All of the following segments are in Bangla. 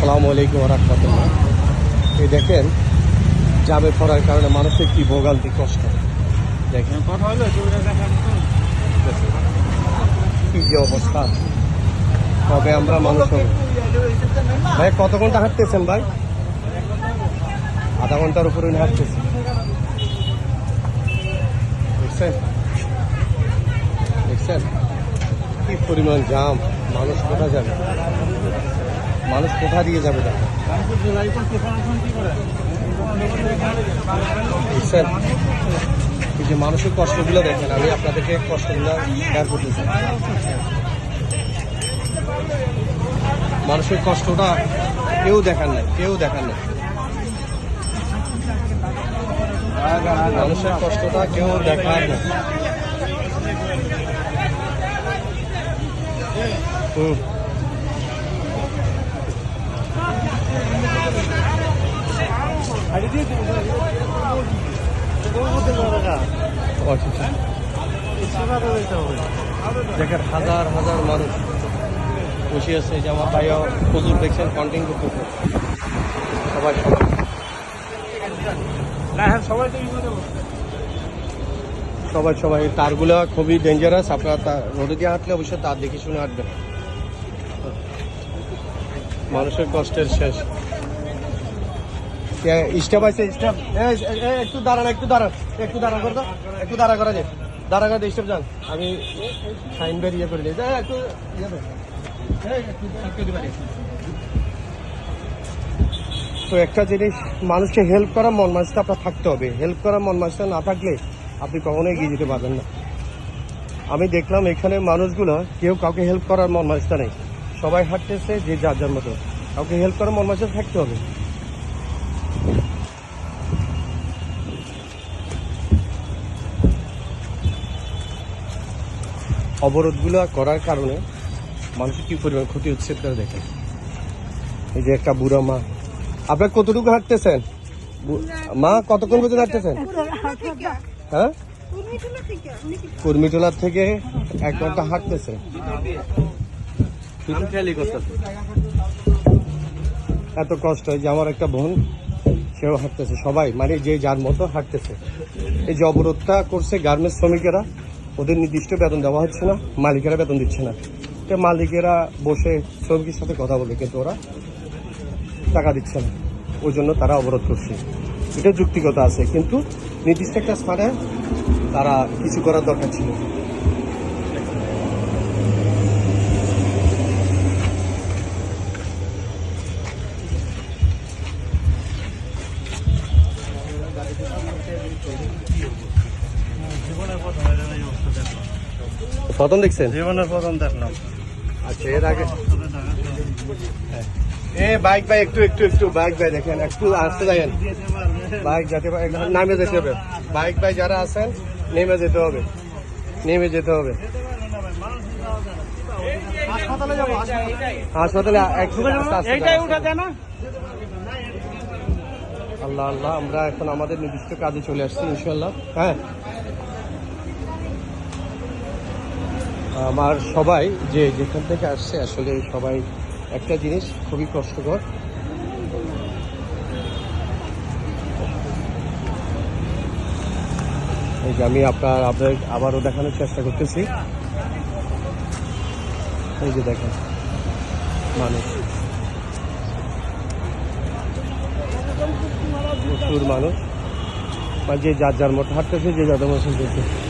আসসালামু আলাইকুম রহমতুল্লাহ। এই দেখেন জামে পড়ার কারণে মানুষের কি ভোগান্তি কষ্ট। দেখেন। দেখান কি যে অবস্থা। তবে আমরা মানুষ। ভাই কত ঘণ্টা হাঁটতেছেন ভাই? আধা ঘণ্টার উপরে উনি হাঁটতেছেন। দেখছেন? দেখছেন? কি পরিমাণ জাম মানুষ কোথায় যাবে? মানুষ কোথা দিয়ে যাবে দেখেন দেখছেন এই যে মানুষের কষ্টগুলো দেখেন, আমি আপনাদেরকে কষ্টগুলো শেয়ার করতে চাই। মানুষের কষ্টটা কেউ দেখান নাই, কেউ দেখান নাই। মানুষের কষ্টটা কেউ দেখার না হুম ও, আচ্ছা, আচ্ছা। দেখেন হাজার হাজার মানুষ বসে আছে। যে আমার ভাইয়া প্রচুর দেখছেন কন্টিনিউ করতেছে। সবাই সবাই। হ্যাঁ সবাই সবাই তারগুলো খুবই ডেঞ্জারাস আপনারা রোদে দিয়ে হাঁটলে অবশ্যই তার দেখে শুনে হাঁটবেন। মানুষের কষ্টের শেষ। স্টেপ আছে স্টেপ একটু দাঁড়ান একটু দাঁড়ান একটু দাঁড়ান করে দাও একটু দাঁড়া করা যায় দাঁড়া করে স্টেপ যান। আমি সাইন বের ইয়ে করে দিই। একটু ইয়ে। তো একটা জিনিস, মানুষকে হেল্প করার মন মানসিকতা আপনার থাকতে হবে। হেল্প করার মন মানসিকতা না থাকলে আপনি কখনোই এগিয়ে যেতে পারবেন না। আমি দেখলাম এখানে মানুষগুলো, কেউ কাউকে হেল্প করার মন মানসিকতা নেই। সবাই হাঁটতেছে যে যার মতো। কাউকে হেল্প করার মন মানসিকতা থাকতে হবে। অবরোধগুলো করার কারণে মানুষের কি পরিমাণ ক্ষতি হচ্ছে তারা দেখেন। এই যে একটা বুড়া মা। আপনার কতটুকু হাঁটতেছেন? মা, কতক্ষণ পর্যন্ত হাঁটতেছেন? হ্যাঁ? কুর্মিটোলার থেকে এক ঘণ্টা হাঁটতেছে। এত কষ্ট, এই যে আমার একটা বোন, সেও হাঁটতেছে, সবাই মানে যে যার মতো হাঁটতেছে। এই যে অবরোধটা করছে গার্মেন্টস শ্রমিকেরা ওদের নির্দিষ্ট বেতন দেওয়া হচ্ছে না, মালিকেরা বেতন দিচ্ছে না। তো মালিকেরা বসে শ্রমিকের সাথে কথা বলে, কিন্তু ওরা টাকা দিচ্ছে না। ওই জন্য তারা অবরোধ করছে। এটা যুক্তিগত আছে, কিন্তু নির্দিষ্ট একটা স্থানে তারা কিছু করার দরকার ছিল। প্রথম দেখছেন? জীবনের প্রথম দেখলাম। আচ্ছা এর আগে এ বাইক ভাই একটু একটু একটু বাইক ভাই দেখেন একটু আসতে যাবেন বাইক যেতে নামে যেতে হবে। বাইক ভাই যারা আছেন নেমে যেতে হবে। নেমে যেতে হবে। হাসপাতালে আল্লাহ আল্লাহ আমরা এখন আমাদের নির্দিষ্ট কাজে চলে আসছি ইনশাল্লাহ হ্যাঁ। আমার সবাই যে যেখান থেকে আসছে, আসলে সবাই একটা জিনিস খুবই কষ্টকর। এই যে আমি আপনার আপনাদের আবারও দেখানোর চেষ্টা করতেছি। এই যে দেখেন, মানুষ। প্রচুর মানুষ। বা যে যার যার মতো হাঁটতেছে, যে যাদের মতো চলতেছে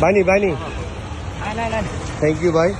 बानी बानी। थैंक यू भाई